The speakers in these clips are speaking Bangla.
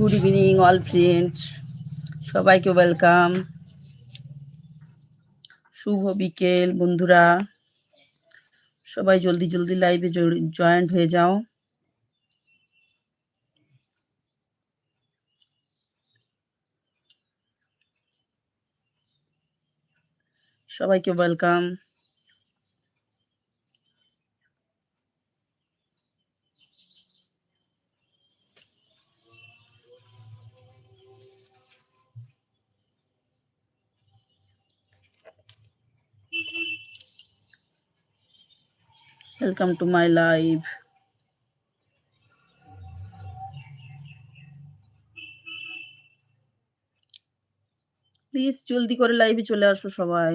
গুড ইভিনিং অল ফ্রেন্ডস সবাইকে ওয়েলকাম শুভ বিকেল, বন্ধুরা। সবাই জলদি জলদি লাইভে জয়েন্ট হয়ে যাও। সবাইকে welcome welcome to my live please জলদি করে লাইভে চলে আসো সবাই।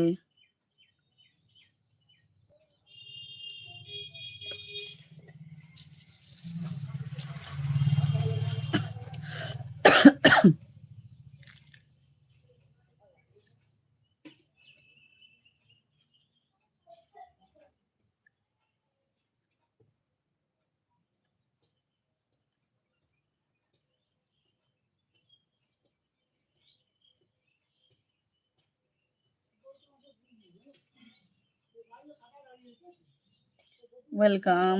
ওয়েলকাম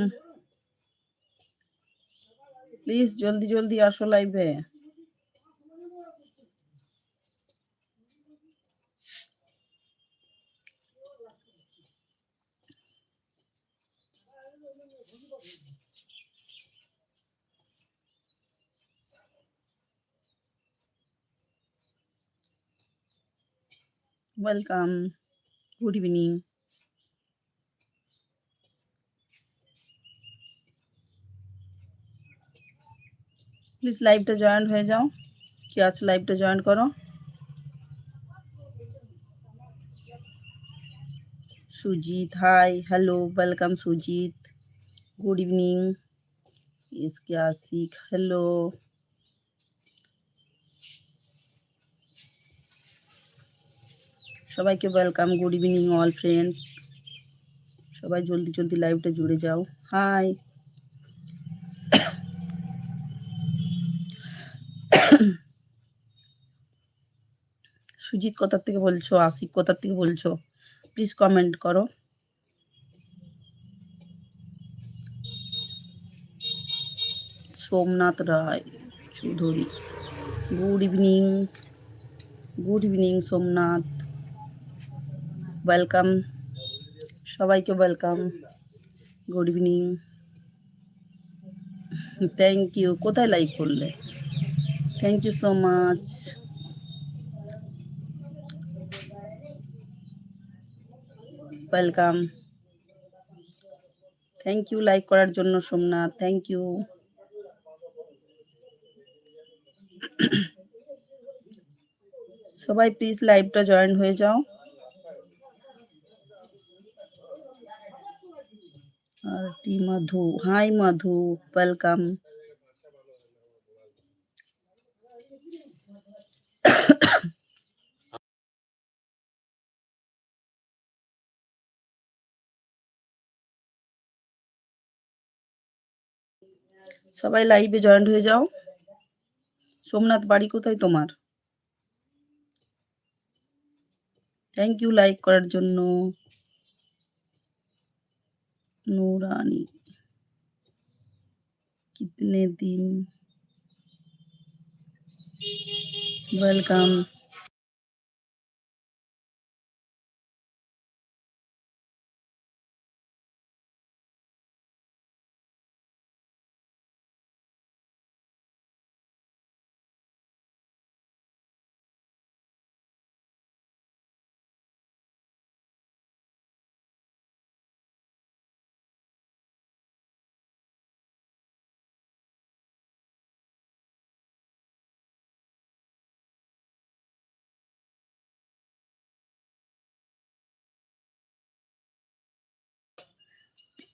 প্লিজ জলদি জলদি আসো লাইভে ওয়েলকাম গুড ইভিনিং প্লিজ লাইভটা জয়েন হয়ে যাও কি আছো লাইভটা জয়েন করো Sujit hi hello welcome Sujit good evening इसके आसिक हेलो সবাইকে welcome good evening all friends সবাই জলদি জলদি লাইভটা জুড়ে যাও হাই সুজিত কোথার থেকে বলছো? আশিক কোথার থেকে বলছো? প্লিজ কমেন্ট করো। Somnath Roy Chowdhury. Good evening good evening Somnath. Welcome সবাইকে welcome good evening thank you কোথায় লাইক করলে? Thank you so much welcome thank you like করার জন্য সোমনাথ থ্যাংক ইউ সবাই প্লিজ লাইভটা জয়েন হয়ে যাও। আর টি মধু হাই মধু ওয়েলকাম সবাই লাইভে জয়েন্ট হয়ে যাও সোমনাথ বাড়ি কোথায় তোমার থ্যাংক ইউ লাইক করার জন্য নুরানি कितने दिन welcome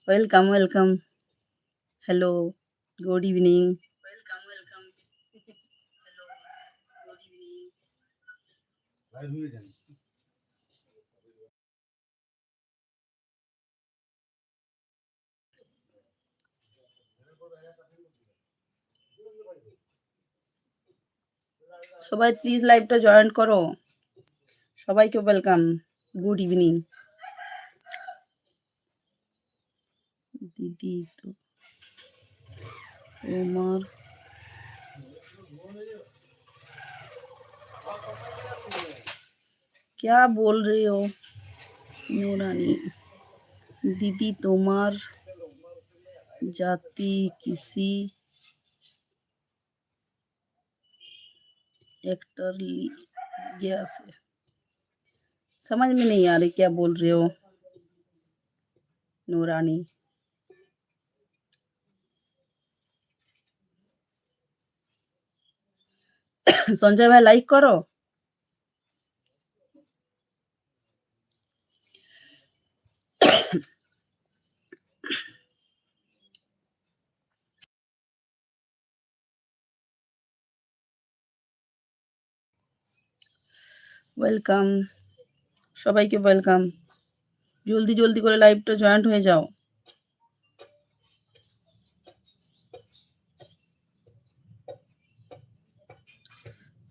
welcome welcome hello good evening welcome welcome hello good evening সবাই প্লিজ লাইভটা জয়েন করো। সবাইকে ওয়েলকাম গুড ইভিনিং तो उमर क्या बोल रहे हो? नूरानी। दीदी तुम्हार जाति किसी एक्टर गया से। समझ में नहीं आ रही क्या बोल रहे हो, नूरानी? সঞ্জয় ভাই লাইক করো। ওয়েলকাম সবাইকে ওয়েলকাম জলদি জলদি করে লাইভটা জয়েন্ট হয়ে যাও।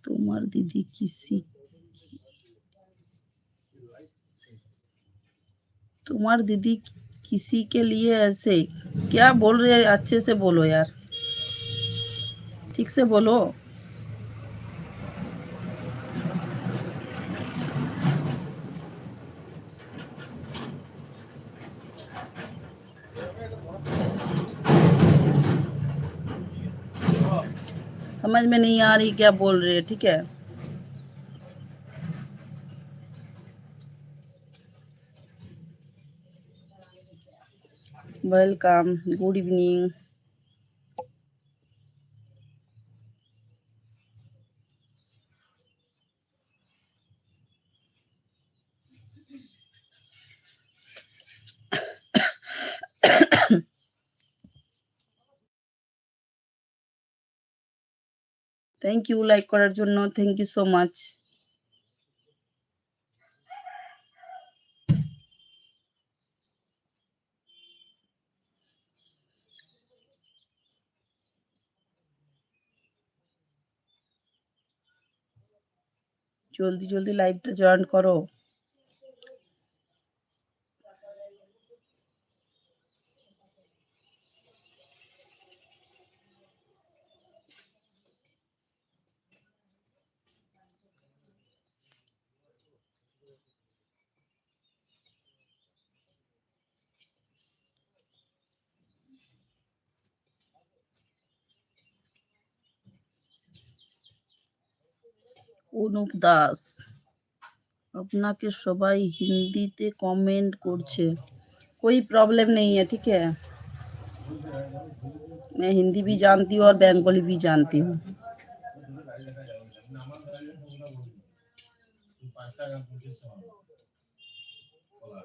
তোমার দিদি किसी तुम्हार दीदी किसी के लिए ऐसे क्या बोल रहे हैं अच्छे से बोलो यार ठीक से बोलो समझ में नहीं आ रही क्या बोल रही है ठीक है? Welcome good evening. Thank you like করার জন্য থ্যাংক ইউ সো মাচ জলদি জলদি লাইভটা জয়েন করো। অনুপ দাস আপনাকে সবাই হিন্দিতে কমেন্ট করছে कोई प्रॉब्लम नहीं है ठीक है मैं हिंदी भी जानती हूँ और बंगाली भी जानती हूँ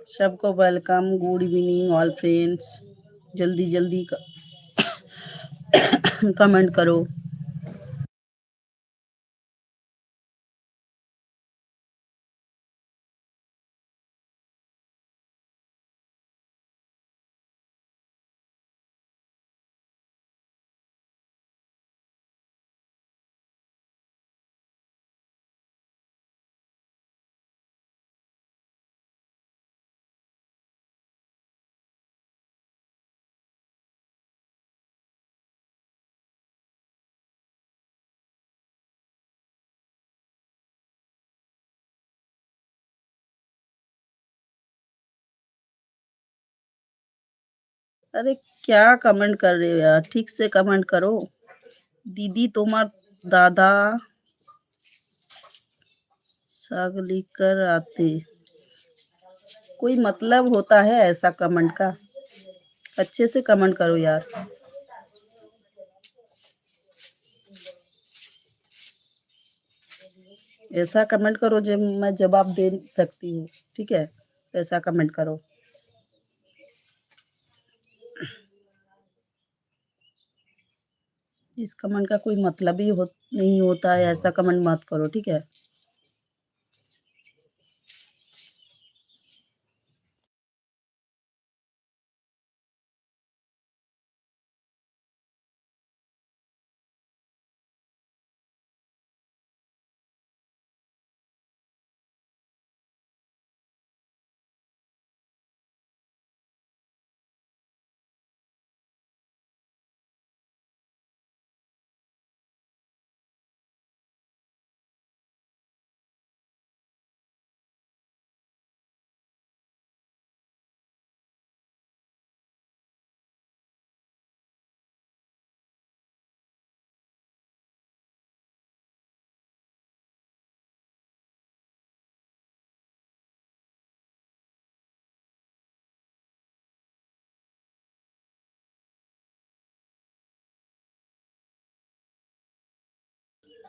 सबको welcome good evening all friends जल्दी जल्दी कमेंट करो अरे क्या कमेंट कर रहे हो यार? ठीक से कमेंट करो। दीदी, तुम्हार दादा साग लेकर आते। कोई मतलब होता है ऐसा कमेंट का? अच्छे से कमेंट करो यार। ऐसा कमेंट करो जो मैं जवाब दे सकती हूँ। ठीक है? ऐसा कमेंट करो। इस कमेंट का कोई मतलब ही हो, नहीं होता है। ऐसा कमेंट मत करो ठीक है?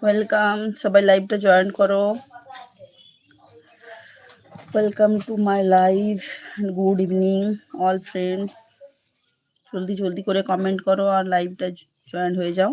ওয়েলকাম সবাই লাইভটা জয়েন করো। Welcome to my live good evening all friends জলদি জলদি করে কমেন্ট করো আর লাইভটা জয়েন হয়ে যাও।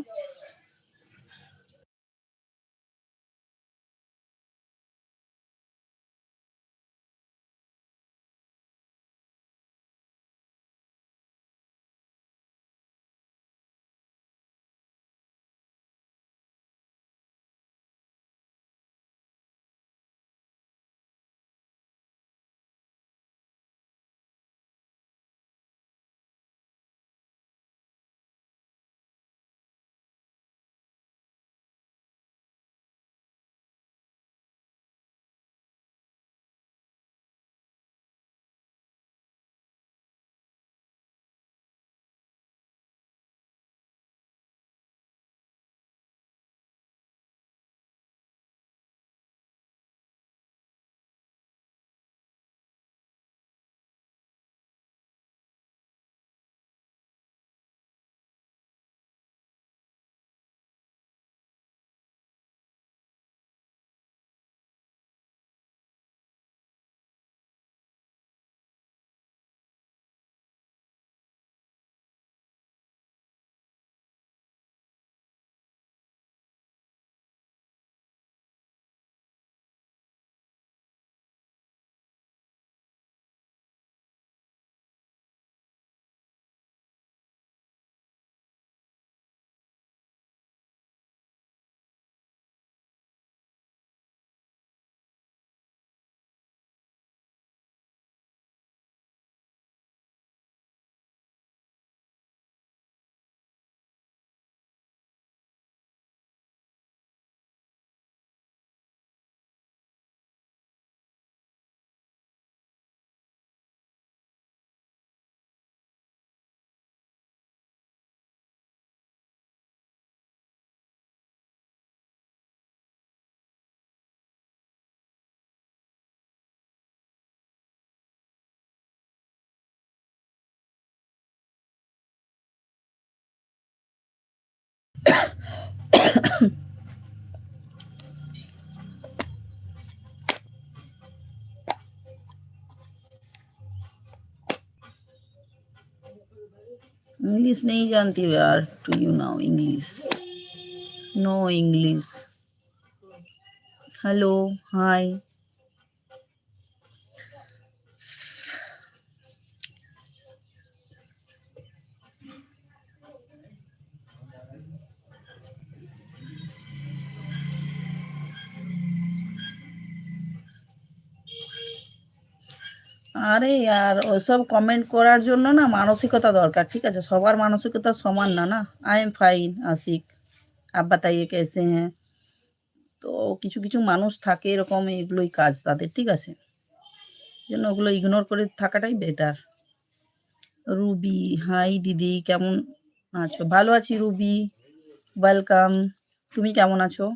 इंग्लिश नहीं जानती हो यार do you know English no English hello hi আরে यार ওসব কমেন্ট করার জন্য না মানসিকতা দরকার, ঠিক আছে? সবার মানসিকতা সমান না না? I am fine Ashik. Up বাতাইয়ে কেসে হ্যাঁ। তো কিছু কিছু মানুষ থাকে এরকম, এগুলোই কাজ তাদের, ঠিক আছে? জন্য ওগুলো ইগনোর করে থাকাটাই বেটার রুবি হাই দিদি, কেমন আছো? ভালো আছি রুবি। ওয়েলকাম তুমি কেমন আছো?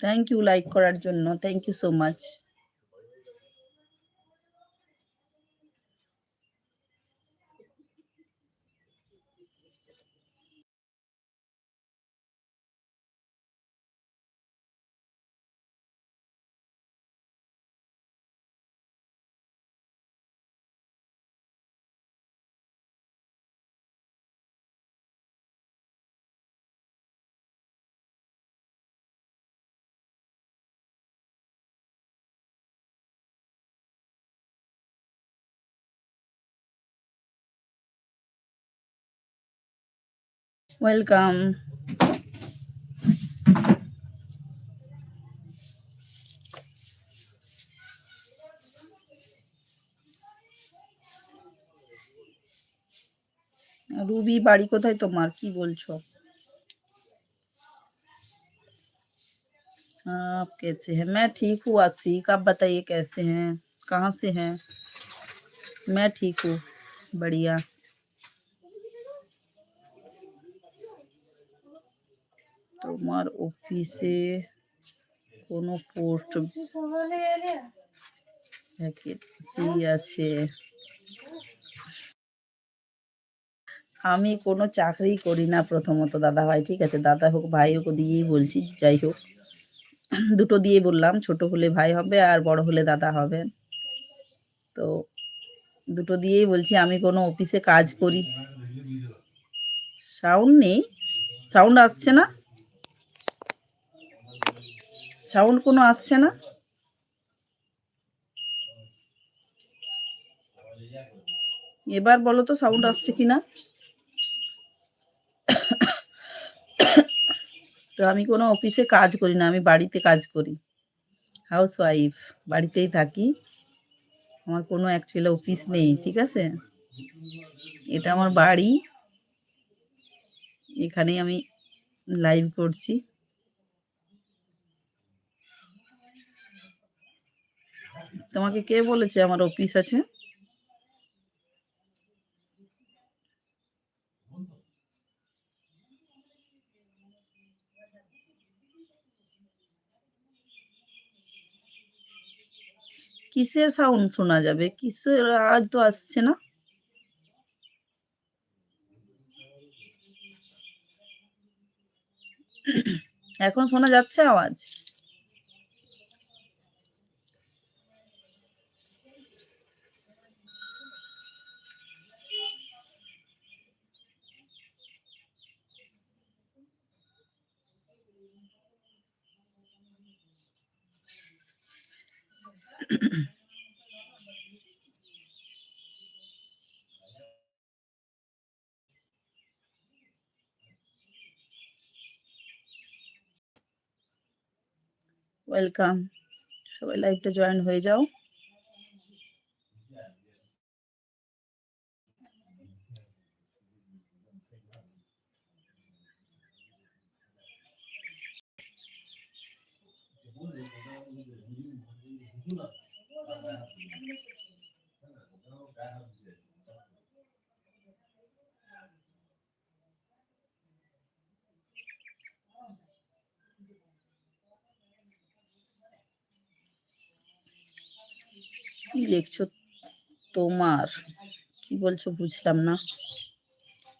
থ্যাংক ইউ লাইক করার জন্য। Thank you so much welcome Ruby बाड़ी কোথায় তোমার কি বলছো आप कैसे हैं मैं ठीक हूँ आसिक आप बताइए कैसे हैं कहाँ से हैं मैं ठीक हूँ बढ़िया তোমার অফিসে কোনো পোস্ট ভ্যাকেন্সি আছে? আমি কোনো চাকরি করি না প্রথমত দাদা ভাই ঠিক আছে? দাদা হোক, ভাই হোক দিয়েই বলছি, যাই হোক। দুটো দিয়ে বললাম, ছোট হলে ভাই হবে আর বড় হলে দাদা হবে। তো দুটো দিয়েই বলছি, আমি কোনো অফিসে কাজ করি। সাউন্ড নেই? সাউন্ড আসছে না? সাউন্ড কোনো আসছে না? এবার বলো তো সাউন্ড আসছে কিনা? তো আমি কোনো অফিসে কাজ করি না, আমি বাড়িতে কাজ করি। হাউস ওয়াইফ বাড়িতেই থাকি। আমার কোনো অ্যাকচুয়ালি অফিস নেই, ঠিক আছে? এটা আমার বাড়ি। এখানেই আমি লাইভ করছি। তোমাকে কে বলেছে আমার অফিস আছে? কিসের সাউন্ড শোনা যাবে? কিসের আওয়াজ তো আসছে না। এখন শোনা যাচ্ছে আওয়াজ? ওয়েলকাম সবাই লাইভটা জয়েন হয়ে যাও। কি লিখছো তোমার? কি বলছো বুঝলাম না।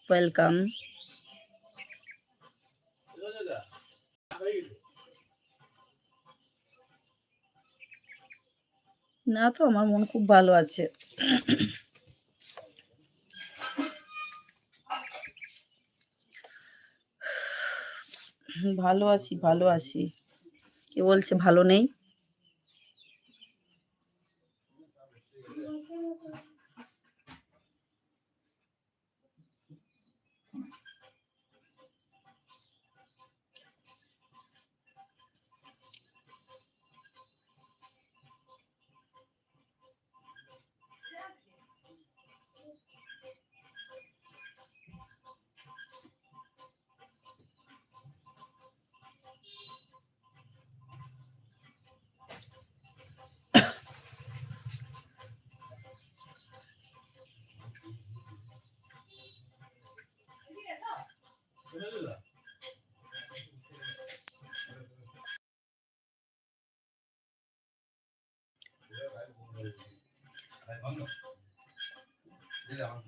ওয়েলকাম না তো, আমার মন খুব ভালো আছে। ভালো আছি ভালো আছি। কে বলছে ভালো নেই?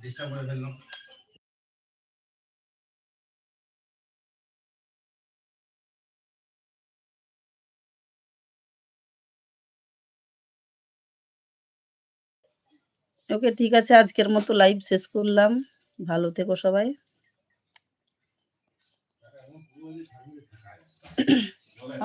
ডিস্টার্ব করে ফেললাম। ওকে ঠিক আছে আজকের মতো লাইভ শেষ করলাম। ভালো থেকো সবাই।